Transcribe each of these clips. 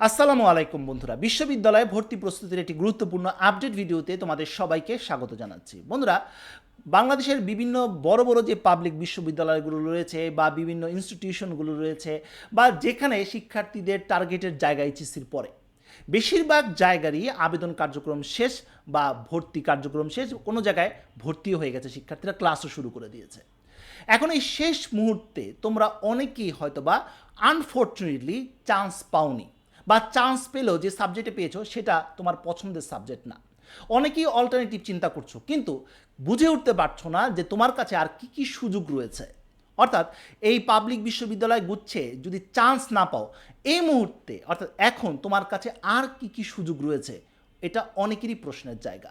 আসসালামু আলাইকুম বন্ধুরা। বিশ্ববিদ্যালয়ে ভর্তি প্রস্তুতির একটি গুরুত্বপূর্ণ আপডেট ভিডিওতে তোমাদের সবাইকে স্বাগত জানাচ্ছি। বন্ধুরা, বাংলাদেশের বিভিন্ন বড় বড় যে পাবলিক বিশ্ববিদ্যালয়গুলো রয়েছে বা বিভিন্ন ইনস্টিটিউশনগুলো রয়েছে বা যেখানে শিক্ষার্থীদের টার্গেটের জায়গা এইচএসির পরে, বেশিরভাগ জায়গারই আবেদন কার্যক্রম শেষ বা ভর্তি কার্যক্রম শেষ, কোনো জায়গায় ভর্তিও হয়ে গেছে, শিক্ষার্থীরা ক্লাসও শুরু করে দিয়েছে। এখন এই শেষ মুহূর্তে তোমরা অনেকেই হয়তো বা আনফর্চুনেটলি চান্স পাওনি। বা চান্স পেলেও যে সাবজেক্টে পেয়েছ, সেটা তোমার পছন্দের সাবজেক্ট না। অনেকেই অল্টারনেটিভ চিন্তা করছ, কিন্তু বুঝে উঠতে পারছ না যে তোমার কাছে আর কি কি সুযোগ রয়েছে। অর্থাৎ এই পাবলিক বিশ্ববিদ্যালয় গুচ্ছে যদি চান্স না পাও, এই মুহূর্তে, অর্থাৎ এখন তোমার কাছে আর কি কি সুযোগ রয়েছে, এটা অনেকেরই প্রশ্নের জায়গা।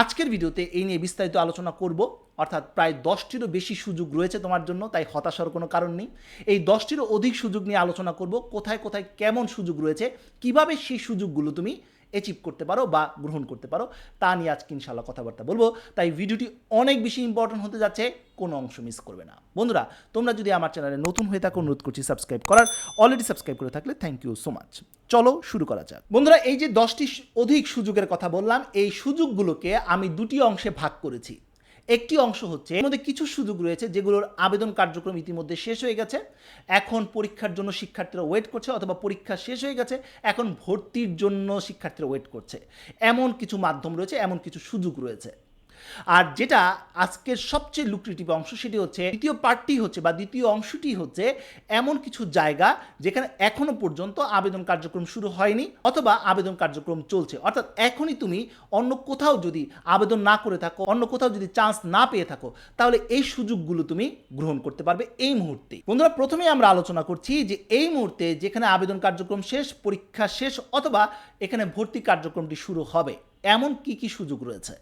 আজকের ভিডিওতে এই নিয়ে বিস্তারিত আলোচনা করব। অর্থাৎ প্রায় দশটিরও বেশি সুযোগ রয়েছে তোমার জন্য, তাই হতাশার কোনো কারণ নেই। এই দশটিরও অধিক সুযোগ নিয়ে আলোচনা করব। কোথায় কোথায় কেমন সুযোগ রয়েছে, কীভাবে সেই সুযোগগুলো তুমি অ্যাচিভ করতে পারো বা গ্রহণ করতে পারো, তা নিয়ে আজকে ইনশাল্লাহ কথাবার্তা বলব। তাই ভিডিওটি অনেক বেশি ইম্পর্টেন্ট হতে যাচ্ছে, কোনো অংশ মিস করবে না। বন্ধুরা, তোমরা যদি আমার চ্যানেলে নতুন হয়ে থাকো, অনুরোধ করছি সাবস্ক্রাইব করার। অলরেডি সাবস্ক্রাইব করে থাকলে থ্যাংক ইউ সো মাচ চলো শুরু করা যাক। বন্ধুরা, এই যে দশটি অধিক সুযোগের কথা বললাম, এই সুযোগগুলোকে আমি দুটি অংশে ভাগ করেছি। একটি অংশ হচ্ছে, এর মধ্যে কিছু সুযোগ রয়েছে যেগুলোর আবেদন কার্যক্রম ইতিমধ্যে শেষ হয়ে গেছে। এখন পরীক্ষার জন্য শিক্ষার্থীরা ওয়েট করছে অথবা পরীক্ষা শেষ হয়ে গেছে, এখন ভর্তির জন্য শিক্ষার্থীরা ওয়েট করছে। এমন কিছু মাধ্যম রয়েছে, এমন কিছু সুযোগ রয়েছে। আর যেটা আজকের সবচেয়ে লুক্রেটিভ অংশ সেটি হচ্ছে দ্বিতীয় পার্টটি হচ্ছে বা দ্বিতীয় অংশটি হচ্ছে এমন কিছু জায়গা যেখানে এখনও পর্যন্ত আবেদন কার্যক্রম শুরু হয়নি অথবা আবেদন কার্যক্রম চলছে। অর্থাৎ এখনই তুমি অন্য কোথাও যদি আবেদন না করে থাকো, অন্য কোথাও যদি চান্স না পেয়ে থাকো, তাহলে এই সুযোগগুলো তুমি গ্রহণ করতে পারবে এই মুহূর্তে। বন্ধুরা প্রথমেই আমরা আলোচনা করছি যে এই মুহূর্তে যেখানে আবেদন কার্যক্রম শেষ, পরীক্ষা শেষ অথবা এখানে ভর্তি কার্যক্রমটি শুরু হবে, এমন কি কি সুযোগ রয়েছে?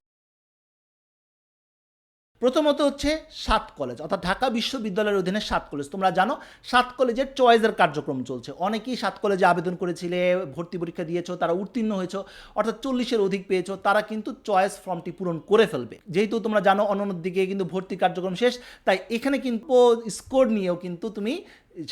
প্রথমত হচ্ছে সাত কলেজ অর্থাৎ ঢাকা বিশ্ববিদ্যালয়ের অধীনে সাত কলেজ তোমরা জানো, সাত কলেজের চয়েসের কার্যক্রম চলছে। অনেকেই সাত কলেজে আবেদন করেছিলে, ভর্তি পরীক্ষা দিয়েছ, তারা উত্তীর্ণ হয়েছো, অর্থাৎ চল্লিশের অধিক পেয়েছ, তারা কিন্তু চয়েস ফর্মটি পূরণ করে ফেলবে। যেহেতু তোমরা জানো অন্য দিকে কিন্তু ভর্তি কার্যক্রম শেষ, তাই এখানে কিন্তু স্কোর নিয়েও কিন্তু তুমি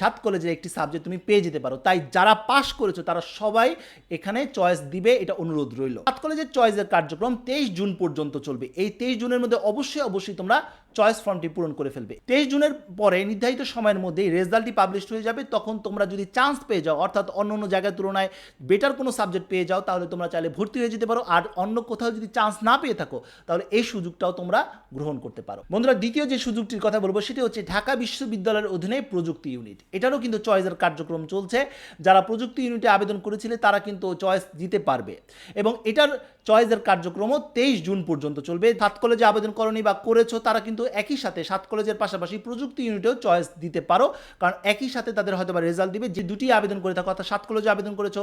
সাত কলেজের একটি সাবজেক্ট তুমি পেয়ে যেতে পারো। তাই যারা পাশ করেছ, তারা সবাই এখানে চয়েস দিবে, এটা অনুরোধ রইল। সাত কলেজের চয়েসের কার্যক্রম তেইশ জুন পর্যন্ত চলবে। এই তেইশ জুনের মধ্যে অবশ্যই অবশ্যই তোমরা চয়েস ফর্মটি পূরণ করে ফেলবে। তেইশ জুনের পরে নির্ধারিত সময়ের মধ্যেই রেজাল্টটি পাবলিশ হয়ে যাবে। তখন তোমরা যদি চান্স পেয়ে যাও, অর্থাৎ অন্য অন্য জায়গার তুলনায় বেটার কোনো সাবজেক্ট পেয়ে যাও, তাহলে তোমরা চাইলে ভর্তি হয়ে যেতে পারো। আর অন্য কোথাও যদি চান্স না পেয়ে থাকো, তাহলে এই সুযোগটাও তোমরা গ্রহণ করতে পারো। বন্ধুরা, দ্বিতীয় যে সুযোগটির কথা বলব, সেটি হচ্ছে ঢাকা বিশ্ববিদ্যালয়ের অধীনে প্রযুক্তি ইউনিট এটারও কিন্তু চয়েসের কার্যক্রম চলছে। যারা প্রযুক্তি ইউনিটে আবেদন করেছিলে, তারা কিন্তু চয়েস দিতে পারবে। এবং এটার চয়েসের কার্যক্রমও তেইশ জুন পর্যন্ত চলবে। সাত কলেজে আবেদন করনি বা করেছ, তারা কিন্তু একই সাথে সাত কলেজের পাশাপাশি প্রযুক্তি ইউনিটেও চয়েস দিতে পারো। কারণ একই সাথে তাদের হয়তো বা রেজাল্ট দিবে। যে দুটি আবেদন করে থাকো, অর্থাৎ সাত কলেজে আবেদন করেছ,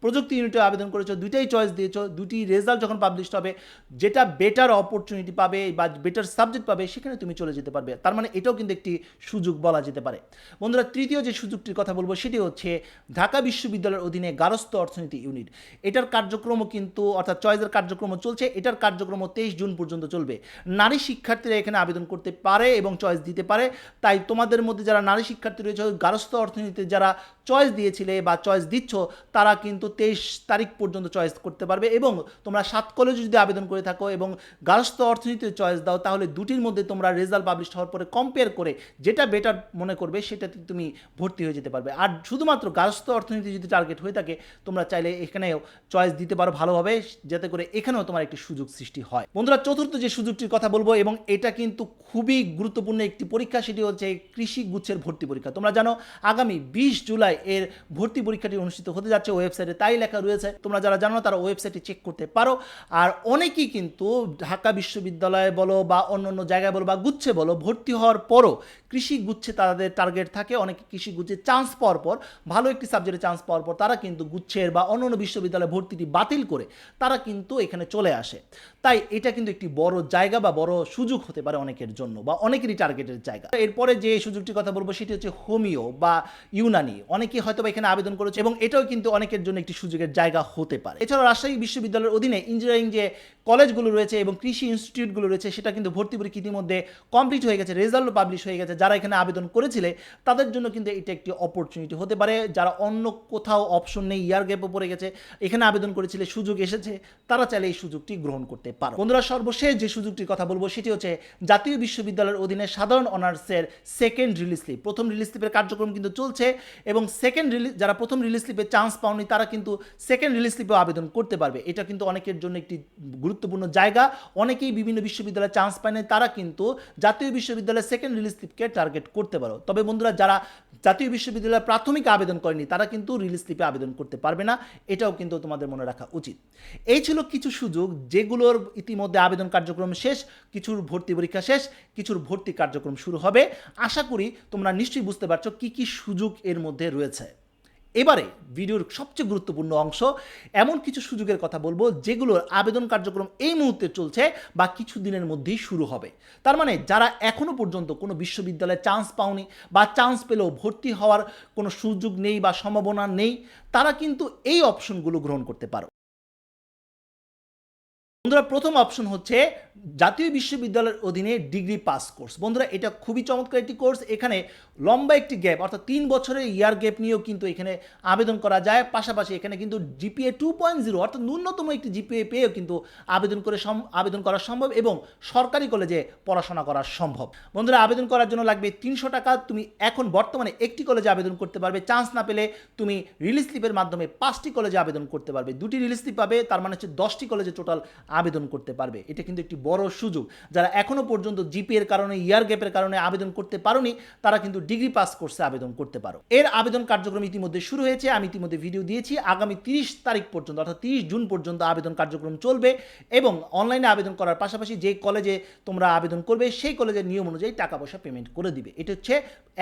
প্রযুক্তি ইউনিটে আবেদন করেছ, দুইটাই চয়েস দিয়েছ, দুটি রেজাল্ট যখন পাবলিশ হবে, যেটা বেটার অপরচুনিটি পাবে বা বেটার সাবজেক্ট পাবে, সেখানে তুমি চলে যেতে পারবে। তার মানে এটাও কিন্তু একটি সুযোগ বলা যেতে পারে। বন্ধুরা, তৃতীয় যে সুযোগটির কথা বলব, সেটি হচ্ছে ঢাকা বিশ্ববিদ্যালয়ের অধীনে গারস্থ অর্থনীতি ইউনিট। এটার কার্যক্রমও কিন্তু, অর্থাৎ চয়েসের কার্যক্রমও চলছে। এটার কার্যক্রম তেইশ জুন পর্যন্ত চলবে। নারী শিক্ষার্থীরা এখানে আবেদন করতে পারে এবং চয়েস দিতে পারে। তাই তোমাদের মধ্যে যারা নারী শিক্ষার্থী রয়েছে গারস্থ অর্থনীতিতে যারা চয়েস দিয়েছিলে বা চয়েস দিচ্ছ, তারা কিন্তু তেইশ তারিখ পর্যন্ত চয়েস করতে পারবে এবং তোমরা সাত কলেজে যদি আবেদন করে থাকো এবং গারস্থ অর্থনীতিতে চয়েস দাও, তাহলে দুটির মধ্যে তোমরা রেজাল্ট পাবলিশ হওয়ার পরে কম্পেয়ার করে যেটা বেটার মনে করবে, সেটাতে তুমি ভর্তি হয়ে যেতে পারবে। আর শুধুমাত্র গারস্থ অর্থনীতি যদি টার্গেট হয়ে থাকে, তোমরা চাইলে এখানেও চয়েস দিতে পারো ভালোভাবে, যাতে করে এখানেও তোমার একটি সুযোগ সৃষ্টি হয়। বন্ধুরা, চতুর্থ যে সুযোগটির কথা বলব এবং এটা কিন্তু খুবই গুরুত্বপূর্ণ একটি পরীক্ষা, সেটি হচ্ছে কৃষি গুচ্ছের ভর্তি পরীক্ষা। তোমরা জানো, আগামী বিশ জুলাই এর ভর্তি পরীক্ষাটি অনুষ্ঠিত হতে যাচ্ছে ওয়েবসাইটে, তাই লেখা রয়েছে। তোমরা যারা জানো, তারা ওয়েবসাইটে চেক করতে পারো। আর অনেকেই কিন্তু ঢাকা বিশ্ববিদ্যালয়ে বলো বা অন্য অন্য জায়গায় বলো বা গুচ্ছে বলো, ভর্তি হওয়ার পরও কৃষি গুচ্ছে তাদের টার্গেট থাকে। অনেকে কৃষি গুচ্ছে চান্স পাওয়ার পর, ভালো একটি সাবজেক্টে চান্স পাওয়ার পর, তারা কিন্তু গুচ্ছের বা অন্য অন্য বিশ্ববিদ্যালয়ে ভর্তিটি বাতিল করে, তারা কিন্তু এখানে চলে আসে। তাই এটা কিন্তু একটি বড় জায়গা বা বড় সুযোগ হতে পারে অনেকের জন্য বা অনেকেরই টার্গেটের জায়গা। এরপরে যে সুযোগটির কথা বলব সেটি হচ্ছে হোমিও বা ইউনানি। অনেকেই হয়তো এখানে আবেদন করেছে এবং এটাও কিন্তু অনেকের জন্য একটি সুযোগের জায়গা হতে পারে। এছাড়াও রাজশাহী বিশ্ববিদ্যালয়ের অধীনে ইঞ্জিনিয়ারিং যে কলেজগুলো রয়েছে এবং কৃষি ইনস্টিটিউটগুলো রয়েছে, সেটা কিন্তু ভর্তি পরীক্ষা ইতিমধ্যে কমপ্লিট হয়ে গেছে রেজাল্টও পাবলিশ হয়ে গেছে, যারা এখানে আবেদন করেছিলে, তাদের জন্য কিন্তু এটা একটি অপরচুনিটি হতে পারে। যারা অন্য কোথাও অপশন নেই ইয়ার গ্যাপে পড়ে গেছে, এখানে আবেদন করেছিলে, সুযোগ এসেছে, তারা চাইলে এই সুযোগটি গ্রহণ করতে পারো। বন্ধুরা, সর্বশেষ যে সুযোগটির কথা বলব, সেটি হচ্ছে জাতীয় বিশ্ববিদ্যালয়ের অধীনে সাধারণ অনার্সের সেকেন্ড রিলিজ স্লিপ প্রথম রিলিজ স্লিপের কার্যক্রম কিন্তু চলছে এবং সেকেন্ড রিলিজ যারা প্রথম রিলিজ স্লিপে চান্স পাওনি, তারা কিন্তু সেকেন্ড রিলিজ স্লিপেও আবেদন করতে পারবে। এটা কিন্তু অনেকের জন্য একটি গুরুত্বপূর্ণ জায়গা। অনেকেই বিভিন্ন বিশ্ববিদ্যালয়ে চান্স পায়নি তারা কিন্তু জাতীয় বিশ্ববিদ্যালয়ের সেকেন্ড রিলিজ স্লিপকে টার্গেট করতে পারো। তবে বন্ধুরা, যারা জাতীয় বিশ্ববিদ্যালয়ে প্রাথমিক আবেদন করেনি, তারা কিন্তু রিলিজ স্লিপে আবেদন করতে পারবে না। এটাও কিন্তু তোমাদের মনে রাখা উচিত। এই ছিল কিছু সুযোগ, যেগুলোর ইতিমধ্যে আবেদন কার্যক্রম শেষ, কিছুর ভর্তি পরীক্ষা শেষ, কিছুর ভর্তি কার্যক্রম শুরু হবে। আশা করি তোমরা নিশ্চয়ই বুঝতে পারছ কি কি সুযোগ এর মধ্যে রয়েছে। এবারে ভিডিওর সবচেয়ে গুরুত্বপূর্ণ অংশ, এমন কিছু সুযোগের কথা বলব যেগুলোর আবেদন কার্যক্রম এই মুহূর্তে চলছে বা কিছু দিনের মধ্যেই শুরু হবে। তার মানে যারা এখনও পর্যন্ত কোনো বিশ্ববিদ্যালয়ে চান্স পাওনি বা চান্স পেলেও ভর্তি হওয়ার কোনো সুযোগ নেই বা সম্ভাবনা নেই, তারা কিন্তু এই অপশনগুলো গ্রহণ করতে পারো। বন্ধুরা, প্রথম অপশন হচ্ছে জাতীয় বিশ্ববিদ্যালয়ের অধীনে ডিগ্রি পাস কোর্স। বন্ধুরা, এটা খুবই চমৎকার একটি কোর্স। এখানে লম্বা একটি গ্যাপ, অর্থাৎ তিন বছরের ইয়ার গ্যাপ নিয়েও কিন্তু এখানে আবেদন করা যায়। পাশাপাশি এখানে কিন্তু জিপিএ টু পয়েন্ট জিরো অর্থাৎ ন্যূনতম একটি জিপিএ পেয়েও কিন্তু আবেদন করে আবেদন করা সম্ভব এবং সরকারি কলেজে পড়াশোনা করা সম্ভব। বন্ধুরা, আবেদন করার জন্য লাগবে তিনশো টাকা। তুমি এখন বর্তমানে একটি কলেজে আবেদন করতে পারবে। চান্স না পেলে তুমি রিলিজ স্লিপের মাধ্যমে পাঁচটি কলেজে আবেদন করতে পারবে। দুটি রিলিজ স্লিপ পাবে, তার মানে হচ্ছে দশটি কলেজে টোটাল আবেদন করতে পারবে। এটা কিন্তু একটি বড় সুযোগ। যারা এখনও পর্যন্ত জিপি এর কারণে ইয়ার গ্যাপের কারণে আবেদন করতে পারোনি, তারা কিন্তু ডিগ্রি পাস কোর্সে আবেদন করতে পারো। এর আবেদন কার্যক্রম ইতিমধ্যে শুরু হয়েছে। আমি ইতিমধ্যে ভিডিও দিয়েছি। আগামী তিরিশ তারিখ পর্যন্ত, অর্থাৎ তিরিশ জুন পর্যন্ত আবেদন কার্যক্রম চলবে এবং অনলাইনে আবেদন করার পাশাপাশি যে কলেজে তোমরা আবেদন করবে, সেই কলেজের নিয়ম অনুযায়ী টাকা পয়সা পেমেন্ট করে দিবে। এটা হচ্ছে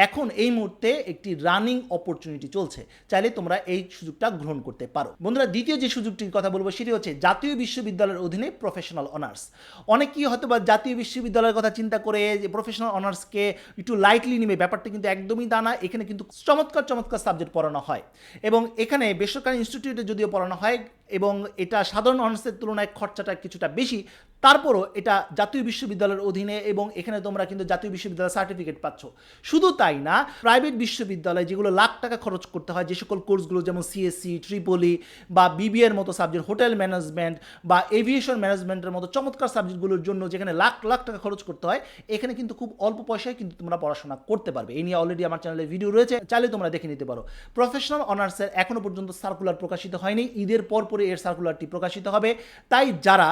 এখন এই মুহূর্তে একটি রানিং অপরচুনিটি চলছে। চাইলে তোমরা এই সুযোগটা গ্রহণ করতে পারো। বন্ধুরা, দ্বিতীয় যে সুযোগটির কথা বলব, সেটি হচ্ছে জাতীয় বিশ্ববিদ্যালয়ের অধীনে প্রফেশনাল অনার্স অনেকেই হয়তো বা জাতীয় বিশ্ববিদ্যালয়ের কথা চিন্তা করে যে প্রফেশনাল অনার্সকে একটু লাইটলি নিবে। ব্যাপারটা কিন্তু একদমই তা না। এখানে কিন্তু চমৎকার চমৎকার সাবজেক্ট পড়ানো হয়। এবং এখানে বেসরকারি ইনস্টিটিউটে যদিও পড়ানো হয় এবং এটা সাধারণ অনার্সের তুলনায় খরচাটা কিছুটা বেশি তারপরও এটা জাতীয় বিশ্ববিদ্যালয়ের অধীনে এবং এখানে তোমরা কিন্তু জাতীয় বিশ্ববিদ্যালয়ের সার্টিফিকেট পাচ্ছ। শুধু তাই না প্রাইভেট বিশ্ববিদ্যালয় যেগুলো লাখ টাকা খরচ করতে হয়, যে সকল কোর্সগুলো যেমন সিএসসি ট্রিপলি বা বিবিএর মতো সাবজেক্ট হোটেল ম্যানেজমেন্ট বা এভিয়েশন ম্যানেজমেন্টের মতো চমৎকার সাবজেক্টগুলোর জন্য যেখানে লাখ লাখ টাকা খরচ করতে হয়, এখানে কিন্তু খুব অল্প পয়সায় কিন্তু তোমরা পড়াশোনা করতে পারবে। এই নিয়ে অলরেডি আমার চ্যানেলে ভিডিও রয়েছে, চাইলে তোমরা দেখে নিতে পারো। প্রফেশনাল অনার্সের এখনও পর্যন্ত সার্কুলার প্রকাশিত হয়নি, ঈদের পর পরে এর সার্কুলারটি প্রকাশিত হবে। তাই যারা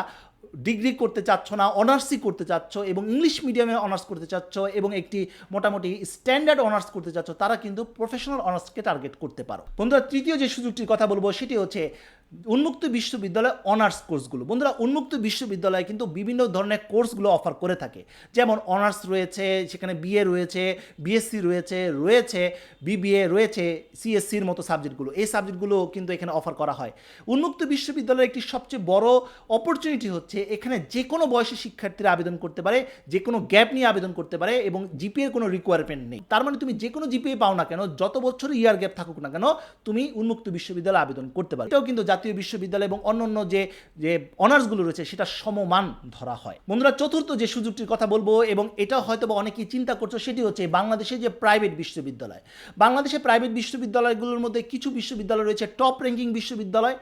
ডিগ্রি করতে চাচ্ছ না, অনার্সই করতে চাচ্ছ এবং ইংলিশ মিডিয়ামে অনার্স করতে চাচ্ছ এবং একটি মোটামুটি স্ট্যান্ডার্ড অনার্স করতে চাচ্ছ, তারা কিন্তু প্রফেশনাল অনার্সকে টার্গেট করতে পারো। বন্ধুরা, তৃতীয় যে সুযোগটির কথা বলব, সেটি হচ্ছে উন্মুক্ত বিশ্ববিদ্যালয় অনার্স কোর্সগুলো বন্ধুরা, উন্মুক্ত বিশ্ববিদ্যালয় কিন্তু বিভিন্ন ধরনের কোর্সগুলো অফার করে থাকে। যেমন অনার্স রয়েছে, সেখানে বিএ রয়েছে বিএসসি রয়েছে রয়েছে বিবিএ রয়েছে সিএসসির মতো সাবজেক্টগুলো এই সাবজেক্টগুলো কিন্তু এখানে অফার করা হয়। উন্মুক্ত বিশ্ববিদ্যালয়ের একটি সবচেয়ে বড় অপরচুনিটি হচ্ছে এখানে যে কোনো বয়সের শিক্ষার্থীরা আবেদন করতে পারে যে কোনো গ্যাপ নিয়ে আবেদন করতে পারে এবং জিপিএ কোনো রিকোয়ারমেন্ট নেই। তার মানে তুমি যে কোনো জিপিএ পাও না কেন, যত বছর ইয়ার গ্যাপ থাকুক না কেন, তুমি উন্মুক্ত বিশ্ববিদ্যালয়ে আবেদন করতে পারো। এটাও কিন্তু জাতীয় বিশ্ববিদ্যালয় এবং অন্যান্য যে যে অনার্সগুলো রয়েছে, সেটা সমমান ধরা হয়। বন্ধুরা, চতুর্থ যে সুযোগটির কথা বলব, এবং এটা হয়তো বা অনেকেই চিন্তা করছ, সেটি হচ্ছে বাংলাদেশে যে প্রাইভেট বিশ্ববিদ্যালয়। বাংলাদেশে প্রাইভেট বিশ্ববিদ্যালয়গুলোর মধ্যে কিছু বিশ্ববিদ্যালয় রয়েছে টপ র্যাঙ্কিং বিশ্ববিদ্যালয়,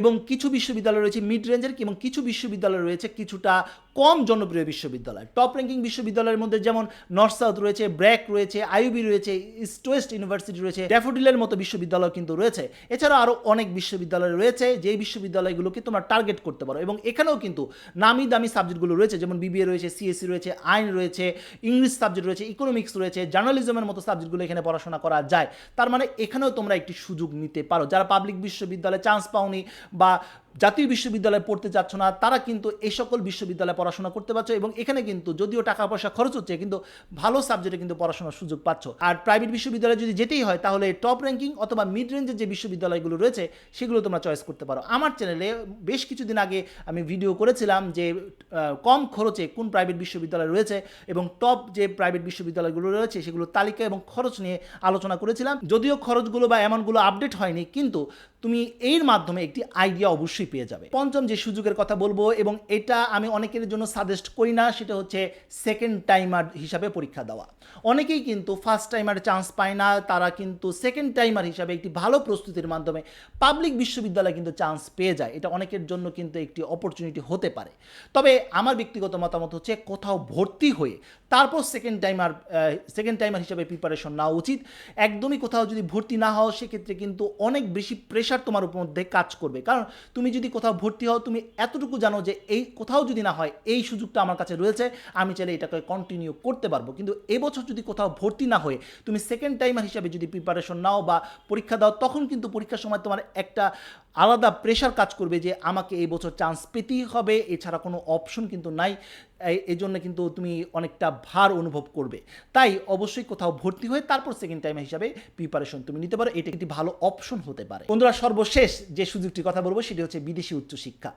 এবং কিছু বিশ্ববিদ্যালয় রয়েছে মিড রেঞ্জের এবং কিছু বিশ্ববিদ্যালয় রয়েছে কিছুটা কম জনপ্রিয় বিশ্ববিদ্যালয়। টপ র্যাঙ্কিং বিশ্ববিদ্যালয়ের মধ্যে যেমন নর্থ সাউথ রয়েছে ব্র্যাক রয়েছে আইউবি রয়েছে ইস্ট ওয়েস্ট ইউনিভার্সিটি রয়েছে ড্যাফোডিলের মতো বিশ্ববিদ্যালয় কিন্তু রয়েছে। এছাড়াও আরও অনেক বিশ্ববিদ্যালয় রয়েছে। যেই বিশ্ববিদ্যালয়গুলোকে তোমরা টার্গেট করতে পারো। এবং এখানেও কিন্তু নামি দামি সাবজেক্টগুলো রয়েছে, যেমন বিবিএ রয়েছে সিএসসি রয়েছে, আইন রয়েছে ইংলিশ সাবজেক্ট রয়েছে ইকোনমিক্স রয়েছে জার্নালিজমের মতো সাবজেক্টগুলো এখানে পড়াশোনা করা যায়। তার মানে এখানেও তোমরা একটি সুযোগ নিতে পারো। যারা পাবলিক বিশ্ববিদ্যালয়ে চান্স পাওনি বা জাতীয় বিশ্ববিদ্যালয়ে পড়তে চাচ্ছ না, তারা কিন্তু এই সকল বিশ্ববিদ্যালয়ে পড়াশোনা করতে পারছ এবং এখানে কিন্তু যদিও টাকা পয়সা খরচ হচ্ছে, কিন্তু ভালো সাবজেক্টে কিন্তু পড়াশোনার সুযোগ পাচ্ছ। আর প্রাইভেট বিশ্ববিদ্যালয়ে যদি যেতেই হয়, তাহলে টপ র্যাঙ্কিং অথবা মিড রেঞ্জের যে বিশ্ববিদ্যালয়গুলো রয়েছে, সেগুলো তোমরা চয়েস করতে পারো। আমার চ্যানেলে বেশ কিছুদিন আগে আমি ভিডিও করেছিলাম যে কম খরচে কোন প্রাইভেট বিশ্ববিদ্যালয় রয়েছে এবং টপ যে প্রাইভেট বিশ্ববিদ্যালয়গুলো রয়েছে, সেগুলোর তালিকা এবং খরচ নিয়ে আলোচনা করেছিলাম। যদিও খরচগুলো বা এমনগুলো আপডেট হয়নি, কিন্তু তুমি এর মাধ্যমে একটি আইডিয়া অবশ্যই অবশ্যই পেয়ে যাবে। পঞ্চম যে সুযোগের কথা বলব, এবং এটা আমি অনেকের জন্য সাজেস্ট করি না, সেটা হচ্ছে সেকেন্ড টাইমার হিসাবে পরীক্ষা দেওয়া। অনেকেই কিন্তু ফার্স্ট টাইমার চান্স পায় না, তারা কিন্তু সেকেন্ড টাইমার হিসাবে একটি ভালো প্রস্তুতির মাধ্যমে পাবলিক বিশ্ববিদ্যালয়ে কিন্তু চান্স পেয়ে যায়। এটা অনেকের জন্য কিন্তু একটি অপরচুনিটি হতে পারে। তবে আমার ব্যক্তিগত মতামত হচ্ছে, কোথাও ভর্তি হয়ে তারপর সেকেন্ড টাইমার সেকেন্ড টাইমার হিসাবে প্রিপারেশন নেওয়া উচিত। একদমই কোথাও যদি ভর্তি না হও, সেক্ষেত্রে কিন্তু অনেক বেশি প্রেশার তোমার উপর মধ্যে কাজ করবে। কারণ তুমি যদি কোথাও ভর্তি হও, তুমি এতটুকু জানো যে এই, কোথাও যদি না হয়, এই সুযোগটা আমার কাছে রয়েছে, আমি চাইলে এটাকে কন্টিনিউ করতে পারব। কিন্তু এবছর যদি কোথাও ভর্তি না হয়ে, তুমি সেকেন্ড টাইমার হিসাবে যদি প্রিপারেশন নাও বা পরীক্ষা দাও, তখন কিন্তু পরীক্ষার সময় তোমার একটা আলাদা প্রেশার কাজ করবে যে আমাকে এই বছর চান্স পেতেই হবে, এছাড়া কোনো অপশন কিন্তু নাই, এই- জন্য কিন্তু তুমি অনেকটা ভার অনুভব করবে। তাই অবশ্যই কোথাও ভর্তি হয়ে তারপর সেকেন্ড টাইম হিসাবে প্রিপারেশন তুমি নিতে পারো, এটা একটি ভালো অপশন হতে পারে। বন্ধুরা, সর্বশেষ যে সুযোগটির কথা বলব, সেটি হচ্ছে বিদেশি উচ্চশিক্ষা।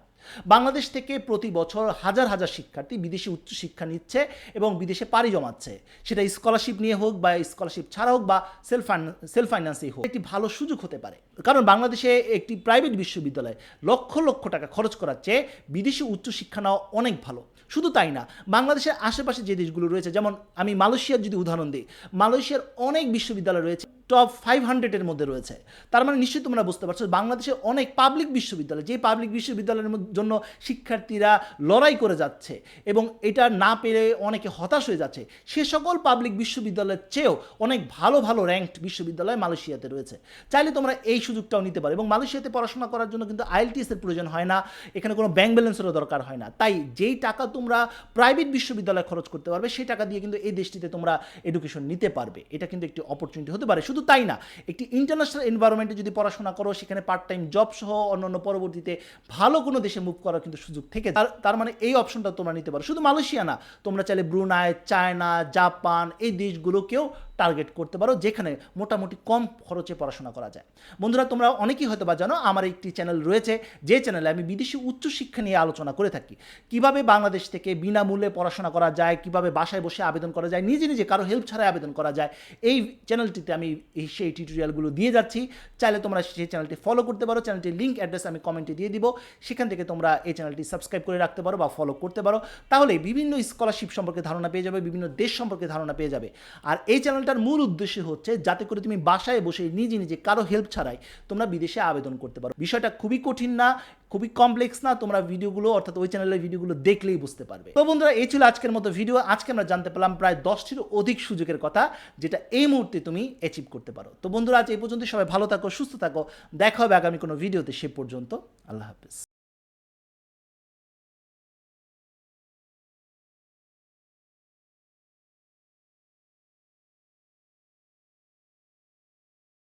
বাংলাদেশ থেকে প্রতি বছর হাজার হাজার শিক্ষার্থী বিদেশি উচ্চশিক্ষা নিচ্ছে এবং বিদেশে পাড়ি জমাচ্ছে। সেটা স্কলারশিপ নিয়ে হোক বা স্কলারশিপ ছাড়া হোক বা সেলফ সেলফ ফাইন্যান্সে হোক একটি ভালো সুযোগ হতে পারে। কারণ বাংলাদেশে একটি প্রাইভেট বিশ্ববিদ্যালয় লক্ষ লক্ষ টাকা খরচ করার চেয়ে বিদেশি উচ্চশিক্ষা নেওয়া অনেক ভালো। শুধু তাই না, বাংলাদেশের আশেপাশে যে দেশগুলো রয়েছে, যেমন আমি মালয়েশিয়ার যদি উদাহরণ দিই, মালয়েশিয়ার অনেক বিশ্ববিদ্যালয় রয়েছে টপ ফাইভ হান্ড্রেডের মধ্যে রয়েছে। তার মানে নিশ্চয়ই তোমরা বুঝতে পারছ, বাংলাদেশে অনেক পাবলিক বিশ্ববিদ্যালয়, যে পাবলিক বিশ্ববিদ্যালয়ের জন্য শিক্ষার্থীরা লড়াই করে যাচ্ছে এবং এটা না পেরে অনেকে হতাশ হয়ে যাচ্ছে, সে সকল পাবলিক বিশ্ববিদ্যালয়ের চেয়েও অনেক ভালো ভালো র্যাঙ্কড বিশ্ববিদ্যালয় মালয়েশিয়াতে রয়েছে। চাইলে তোমরা এই সুযোগটাও নিতে পারো এবং মালয়েশিয়াতে পড়াশোনা করার জন্য কিন্তু আইএলটিএস এর প্রয়োজন হয় না, এখানে কোনো ব্যাংক ব্যালেন্সেরও দরকার হয় না। তাই যেই টাকা তোমরা প্রাইভেট বিশ্ববিদ্যালয়ে খরচ করতে পারবে, সেই টাকা দিয়ে কিন্তু এই দেশটিতে তোমরা এডুকেশন নিতে পারবে। এটা কিন্তু একটি অপরচুনিটি হতে পারে। শুধু তাই না, একটি ইন্টারন্যাশনাল এনভায়রনমেন্টে যদি পড়াশোনা করো, সেখানে পার্ট টাইম জব সহ অন্যান্য পরবর্তীতে ভালো কোনো দেশে মুভ করার কিন্তু সুযোগ থেকে তার মানে এই অপশনটা তোমরা নিতে পারো। শুধু মালয়েশিয়া না, তোমরা চাইলে ব্রুনাই, চায়না, জাপান এই দেশগুলোকেও টার্গেট করতে পারো, যেখানে মোটামুটি কম খরচে পড়াশোনা করা যায়। বন্ধুরা, তোমরা অনেকেই হয়তো বা জানো, আমার একটি চ্যানেল রয়েছে, যে চ্যানেলে আমি বিদেশি উচ্চশিক্ষা নিয়ে আলোচনা করে থাকি। কীভাবে বাংলাদেশ থেকে বিনামূল্যে পড়াশোনা করা যায়, কীভাবে বাসায় বসে আবেদন করা যায়, নিজে নিজে কারও হেল্প ছাড়াই আবেদন করা যায়, এই চ্যানেলটিতে আমি সেই টিউটোরিয়ালগুলো দিয়ে যাচ্ছি। চাইলে তোমরা সেই চ্যানেলটি ফলো করতে পারো চ্যানেলটির লিঙ্ক অ্যাড্রেস আমি কমেন্টে দিয়ে দিব। সেখান থেকে তোমরা এই চ্যানেলটি সাবস্ক্রাইব করে রাখতে পারো বা ফলো করতে পারো। তাহলে বিভিন্ন স্কলারশিপ সম্পর্কে ধারণা পেয়ে যাবে, বিভিন্ন দেশ সম্পর্কে ধারণা পেয়ে যাবে। আর এই চ্যানেলটার মূল উদ্দেশ্য হচ্ছে যাতে করে তুমি বাসায় বসে নিজে নিজে কারও হেল্প ছাড়াই তোমরা বিদেশে আবেদন করতে পারো। বিষয়টা খুবই কঠিন না, খুবই কমপ্লেক্স না, তোমরা ভিডিওগুলো অর্থাৎ ওই চ্যানেলের ভিডিওগুলো দেখলেই বুঝতে পারবে। তো বন্ধুরা, এই ছিল আজকের মতো ভিডিও আজকে আমরা জানতে পারলাম প্রায় দশটির অধিক সুযোগের কথা যেটা এই মুহূর্তে তুমি অ্যাচিভ করতে পারো। তো বন্ধুরা, আজ এই পর্যন্ত সবাই ভালো থাকো, সুস্থ থাকো। দেখা হবে আগামী কোনো ভিডিওতে সে পর্যন্ত। আল্লাহ হাফিজ।